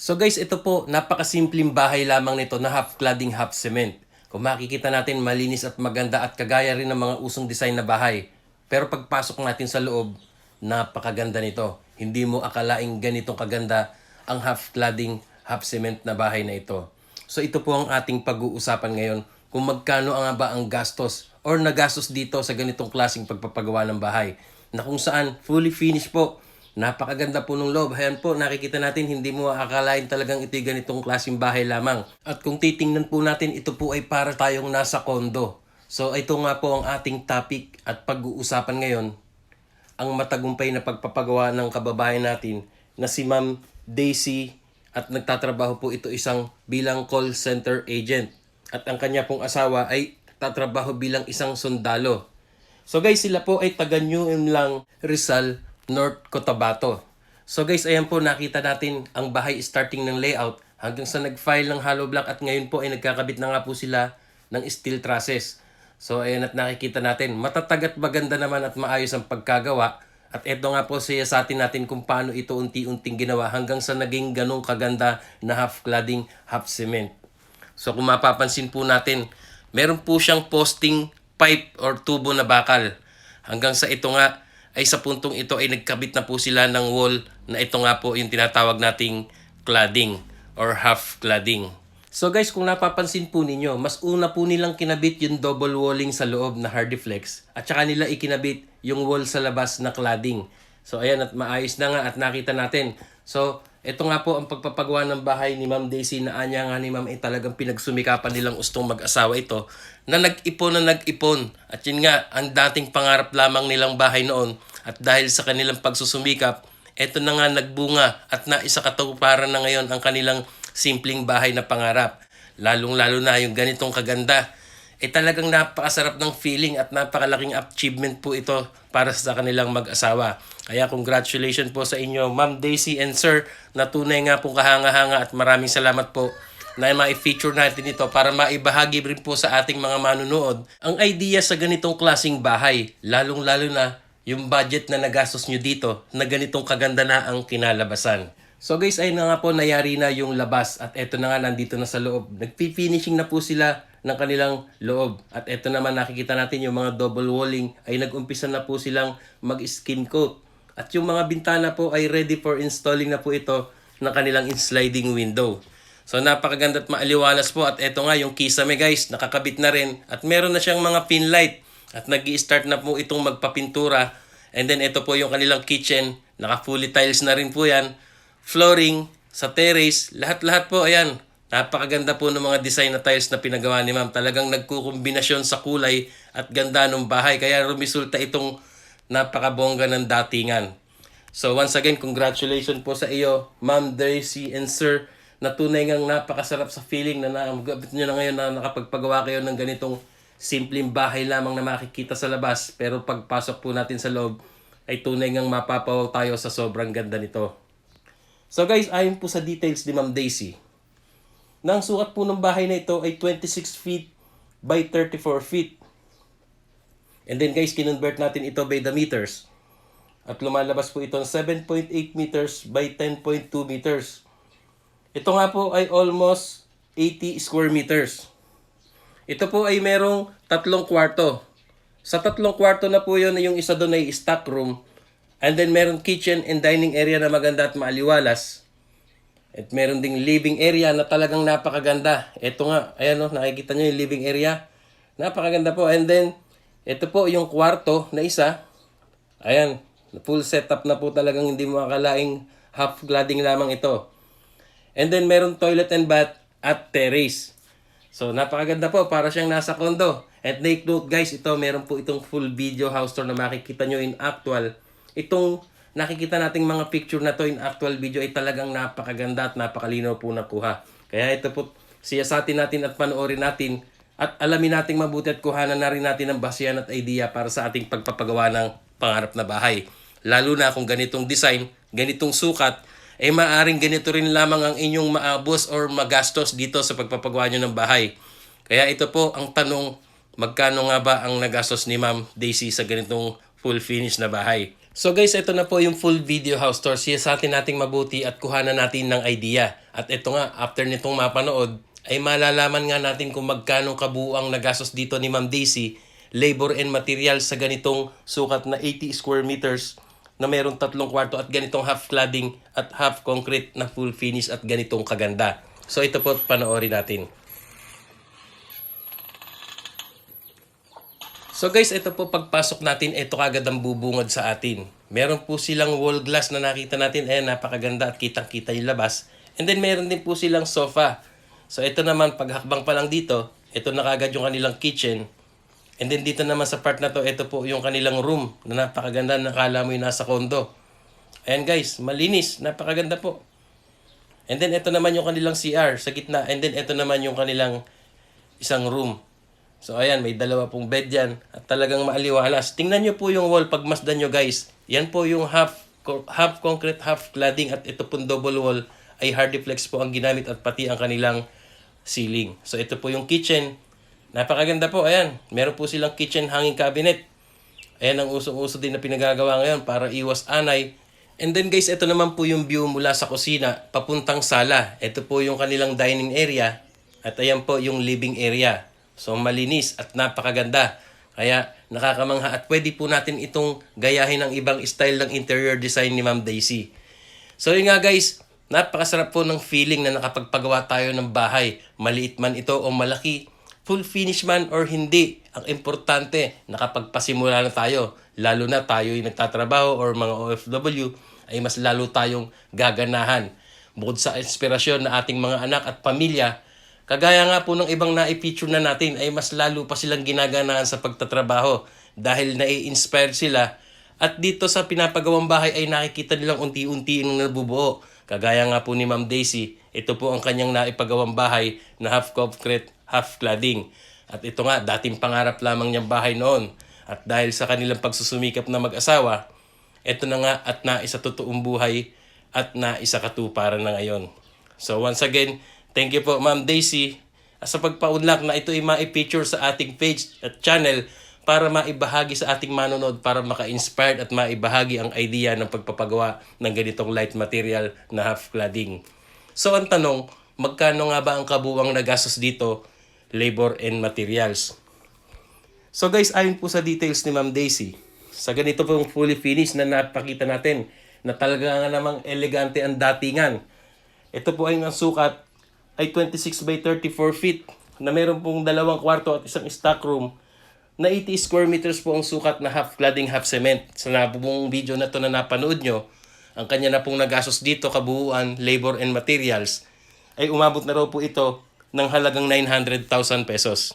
So guys, ito po, napakasimpleng bahay lamang nito na half cladding, half cement. Kung makikita natin, malinis at maganda at kagaya rin ng mga usong design na bahay. Pero pagpasok natin sa loob, napakaganda nito. Hindi mo akalaing ganitong kaganda ang half cladding, half cement na bahay na ito. So ito po ang ating pag-uusapan ngayon kung magkano nga ba ang gastos or nagastos dito sa ganitong klaseng pagpapagawa ng bahay na kung saan fully finished po. Napakaganda po ng loob. Ayan po, nakikita natin, hindi mo akalain talagang ito'y ganitong klaseng bahay lamang. At kung titingnan po natin, ito po ay para tayong nasa kondo. So ito nga po ang ating topic at pag-uusapan ngayon, ang matagumpay na pagpapagawa ng kababayan natin na si Ma'am Daisy at nagtatrabaho po ito isang bilang call center agent. At ang kanya pong asawa ay tatrabaho bilang isang sundalo. So guys, sila po ay taga New lang Rizal, North Cotabato. So guys, ayan po nakita natin ang bahay starting ng layout hanggang sa nag-file ng hollow block at ngayon po ay nagkakabit na nga po sila ng steel trusses. So ayan at nakikita natin, matatag at maganda naman at maayos ang pagkagawa. At eto nga po siya sa atin natin kung paano ito unti-unting ginawa hanggang sa naging ganong kaganda na half cladding, half cement. So kung mapapansin po natin, meron po siyang posting pipe or tubo na bakal. Hanggang sa ito nga ay sa puntong ito ay nagkabit na po sila ng wall na ito nga po yung tinatawag nating cladding or half cladding. So guys, kung napapansin po ninyo, mas una po nilang kinabit yung double walling sa loob na Hardiflex at saka nila ikinabit yung wall sa labas na cladding. So ayan at maayos na nga at nakita natin. So ito nga po ang pagpapagawa ng bahay ni Ma'am Daisy na anya nga ni Ma'am ay talagang pinagsumikapan nilang ustong mag-asawa ito na nag-ipon na nag-ipon. At yun nga, ang dating pangarap lamang nilang bahay noon at dahil sa kanilang pagsusumikap, eto na nga nagbunga at naisa katuparan na ngayon ang kanilang simpleng bahay na pangarap. Lalong-lalo na yung ganitong kaganda. Eh talagang napakasarap ng feeling at napakalaking achievement po ito para sa kanilang mag-asawa. Kaya congratulations po sa inyo, Ma'am Daisy and Sir, na tunay nga pong kahanga-hanga at maraming salamat po na ma-feature natin ito para maibahagi rin po sa ating mga manunood ang idea sa ganitong klasing bahay. Lalong-lalo na yung budget na nagastos nyo dito na ganitong kaganda na ang kinalabasan. So guys, ayun na nga po, nayari na yung labas at eto na nga nandito na sa loob. Nagpi-finishing na po sila ng kanilang loob. At eto naman nakikita natin yung mga double walling ay nag-umpisa na po silang mag-skin coat. At yung mga bintana po ay ready for installing na po ito ng kanilang sliding window. So napakaganda at maaliwalas po at eto nga yung kisame guys, nakakabit na rin at meron na siyang mga pin light at nag start na po itong magpapintura. And then ito po yung kanilang kitchen, naka fully tiles na rin po yan flooring, sa terrace, lahat-lahat po, ayan. Napakaganda po ng mga design na tiles na pinagawa ni ma'am. Talagang nagkukombinasyon sa kulay at ganda ng bahay. Kaya rumisulta itong napakabongga ng datingan. So once again, congratulations po sa iyo, Ma'am Daisy and Sir, na tunay ngang napakasarap sa feeling na namagabit nyo na ngayon na nakapagpagawa kayo ng ganitong simpleng bahay lamang na makikita sa labas. Pero pagpasok po natin sa loob, ay tunay ngang mapapawaw tayo sa sobrang ganda nito. So guys, ayon po sa details ni Ma'am Daisy, na ang sukat po ng bahay na ito ay 26 feet by 34 feet. And then guys, kinonvert natin ito by the meters. At lumalabas po ito ng 7.8 meters by 10.2 meters. Ito nga po ay almost 80 square meters. Ito po ay merong tatlong kwarto. Sa tatlong kwarto na po yun, yung isa doon ay stock room. And then meron kitchen and dining area na maganda at maaliwalas. At meron ding living area na talagang napakaganda. Ito nga, ayan o, nakikita nyo yung living area. Napakaganda po. And then, ito po yung kwarto na isa. Ayan, full setup na po talagang hindi mo akalaing half cladding lamang ito. And then meron toilet and bath at terrace. So napakaganda po, para siyang nasa condo. At take note guys, ito meron po itong full video house tour na makikita nyo in actual. Itong nakikita nating mga picture na to in actual video ay talagang napakaganda at napakalinaw po nakuha. Kaya ito po siyasatin natin at panoorin natin at alamin nating mabuti at kuhanan na rin natin ng basihan at idea para sa ating pagpapagawa ng pangarap na bahay. Lalo na kung ganitong design, ganitong sukat, eh maaring ganito rin lamang ang inyong maabos or magastos dito sa pagpapagawa nyo ng bahay. Kaya ito po ang tanong, magkano nga ba ang nagastos ni Ma'am Daisy sa ganitong full finish na bahay? So guys, ito na po yung full video house tour. Siya sa atin nating mabuti at kuhanan natin ng idea. At ito nga, after nitong mapanood, ay malalaman nga natin kung magkano kabuuang nagastos dito ni Ma'am Daisy, labor and material sa ganitong sukat na 80 square meters na mayroong tatlong kwarto at ganitong half cladding at half concrete na full finish at ganitong kaganda. So ito po, panoorin natin. So guys, ito po pagpasok natin, ito kagad ang bubungad sa atin. Meron po silang wall glass na nakita natin, eh napakaganda at kitang-kita yung labas. And then meron din po silang sofa. So ito naman, paghakbang pa lang dito, ito na kagad yung kanilang kitchen. And then dito naman sa part na to, ito po yung kanilang room na napakaganda, nakala mo yung nasa kondo. Ayan guys, malinis, napakaganda po. And then ito naman yung kanilang CR sa gitna. And then ito naman yung kanilang isang room. So ayan, may dalawa pong bed yan at talagang maaliwalas. Tingnan nyo po yung wall pag masdan nyo guys. Yan po yung half half concrete, half cladding at ito pong double wall ay hardiflex po ang ginamit at pati ang kanilang ceiling. So ito po yung kitchen. Napakaganda po, ayan. Meron po silang kitchen hanging cabinet. Ayan ang usong-uso din na pinagagawa ngayon para iwas anay. And then guys, ito naman po yung view mula sa kusina papuntang sala. Ito po yung kanilang dining area at ayan po yung living area. So malinis at napakaganda. Kaya nakakamangha at pwede po natin itong gayahin ng ibang style ng interior design ni Ma'am Daisy. So yun nga guys, napakasarap po ng feeling na nakapagpagawa tayo ng bahay. Maliit man ito o malaki, full finish man or hindi. Ang importante, nakapagpasimula na tayo. Lalo na tayo yung nagtatrabaho or mga OFW ay mas lalo tayong gaganahan. Bukod sa inspirasyon na ating mga anak at pamilya, kagaya nga po ng ibang na-feature na natin ay mas lalo pa silang ginaganahan sa pagtatrabaho dahil nai-inspire sila at dito sa pinapagawang bahay ay nakikita nilang unti-unti nang nabubuo. Kagaya nga po ni Ma'am Daisy, ito po ang kanyang naipagawang bahay na half concrete, half cladding. At ito nga, dating pangarap lamang niyang bahay noon. At dahil sa kanilang pagsusumikap na mag-asawa, ito na nga at naisa totoong buhay at naisa katuparan na ngayon. So once again, thank you po Ma'am Daisy sa pagpaunlak na ito ay ma-feature sa ating page at channel para maibahagi sa ating manonood para maka-inspired at maibahagi ang idea ng pagpapagawa ng ganitong light material na half cladding. So ang tanong, magkano nga ba ang kabuwang nagastos dito, labor and materials? So guys, ayon po sa details ni Ma'am Daisy, sa ganito pong fully finished na napakita natin na talaga nga namang elegante ang datingan. Ito po ay ang sukat ay 26 by 34 feet na meron pong dalawang kwarto at isang stock room na 80 square meters po ang sukat na half cladding half cement. Sa nabubong video na to na napanood nyo, ang kanya na pong nagastos dito kabuuan, labor and materials, ay umabot na raw po ito ng halagang 900,000 pesos.